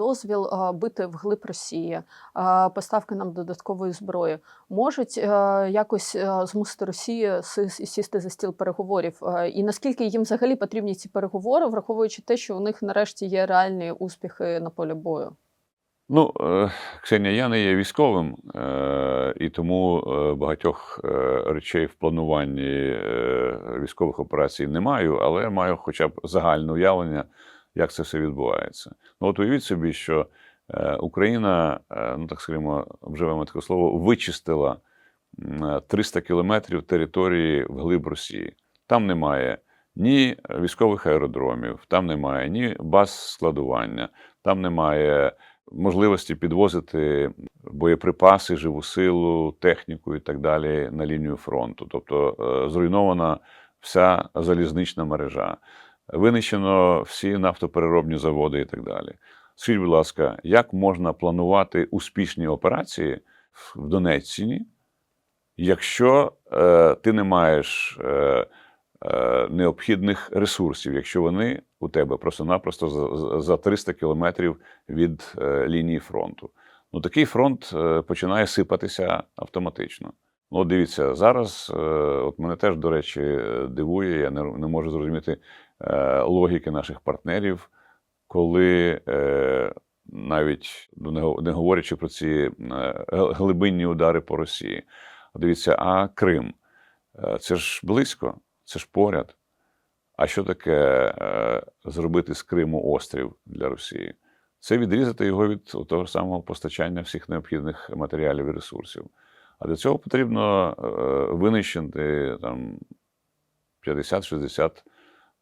дозвіл е, бити вглиб Росії, е, поставки нам додаткової зброї, можуть е, якось змусити Росію сісти за стіл переговорів. І наскільки їм взагалі потрібні ці переговори, враховуючи те, що у них нарешті є реальні успіхи на полі бою? Ну, Ксенія, я не є військовим, і тому багатьох речей в плануванні військових операцій не маю, але маю хоча б загальне уявлення, як це все відбувається. Ну, от уявіть собі, що е, Україна, е, ну так скажімо, вживаємо таке слово, вичистила е, 300 кілометрів території вглиб Росії. Там немає ні військових аеродромів, там немає ні баз складування, там немає можливості підвозити боєприпаси, живу силу, техніку і так далі на лінію фронту. Тобто е, зруйнована вся залізнична мережа, винищено всі нафтопереробні заводи і так далі. Скажіть, будь ласка, як можна планувати успішні операції в Донеччині, якщо е, ти не маєш е, е, необхідних ресурсів, якщо вони у тебе просто-напросто за, за- за 300 кілометрів від е, лінії фронту. Ну такий фронт е, починає сипатися автоматично. Ну, дивіться, зараз, е, от мене теж, до речі, дивує, я не, не можу зрозуміти логіки наших партнерів, коли е, навіть ну, не говорячи про ці е, глибинні удари по Росії. Дивіться, а Крим Е, це ж близько, це ж поряд. А що таке е, зробити з Криму острів для Росії? Це відрізати його від того самого постачання всіх необхідних матеріалів і ресурсів. А для цього потрібно е, винищити там 50-60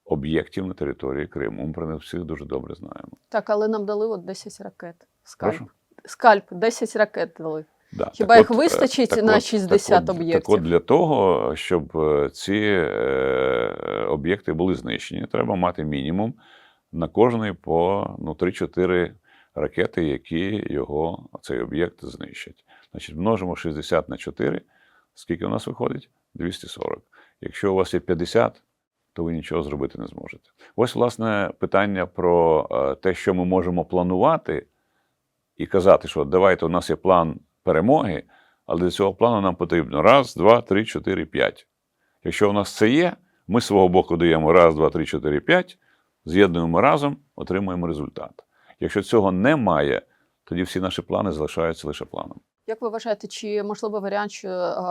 об'єктів на території Криму. Ми про них всіх дуже добре знаємо. Так, але нам дали от 10 ракет. Скальп. Прошу? Скальп, 10 ракет дали. Да. Хіба їх от, е, вистачить так на от- 60 так об'єктів? Так от для того, щоб е, ці е, об'єкти були знищені, треба мати мінімум на кожний по ну, 3-4 ракети, які його цей об'єкт знищать. Значить, множимо 60 на 4. Скільки у нас виходить? 240. Якщо у вас є 50, то ви нічого зробити не зможете. Ось, власне, питання про е, те, що ми можемо планувати, і казати, що давайте у нас є план перемоги, але для цього плану нам потрібно раз, два, три, чотири, п'ять. Якщо у нас це є, ми з свого боку даємо раз, два, три, чотири, п'ять, з'єднуємо разом, отримуємо результат. Якщо цього немає, тоді всі наші плани залишаються лише планом. Як ви вважаєте, чи можливо варіант, що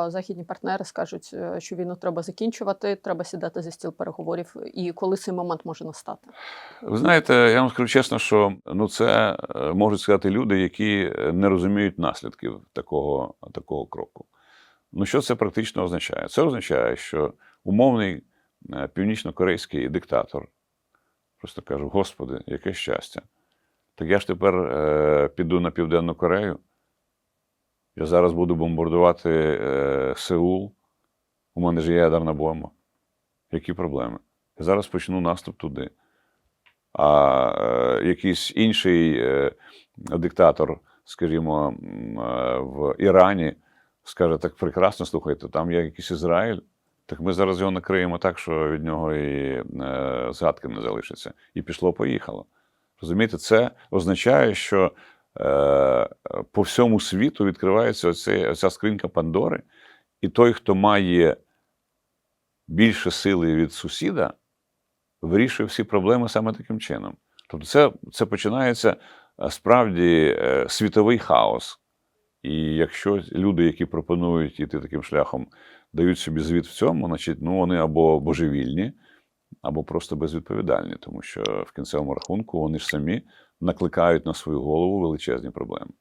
західні партнери скажуть, е, що війну треба закінчувати, треба сідати за стіл переговорів, і коли цей момент може настати? Ви знаєте, я вам скажу чесно, що ну це е, можуть сказати люди, які е, не розуміють наслідків такого, такого кроку. Ну, що це практично означає? Це означає, що умовний північно-корейський диктатор просто кажу: Господи, яке щастя! Так я ж тепер е, піду на Південну Корею. Я зараз буду бомбардувати е, Сеул. У мене ж є ядерна бомба. Які проблеми? Я зараз почну наступ туди а е, якийсь інший е, диктатор, скажімо, е, в Ірані, скаже: так прекрасно, слухайте, там є якийсь Ізраїль. Так ми зараз його накриємо так, що від нього і е, згадки не залишиться. І пішло-поїхало. Розумієте, це означає, що по всьому світу відкривається оце, оця скринька Пандори, і той, хто має більше сили від сусіда, вирішує всі проблеми саме таким чином. Тобто, це, це починається е, справді е, світовий хаос. І якщо люди, які пропонують іти таким шляхом, дають собі звіт в цьому, значить, ну вони або божевільні, або просто безвідповідальні, тому що в кінцевому рахунку вони ж самі накликають на свою голову величезні проблеми.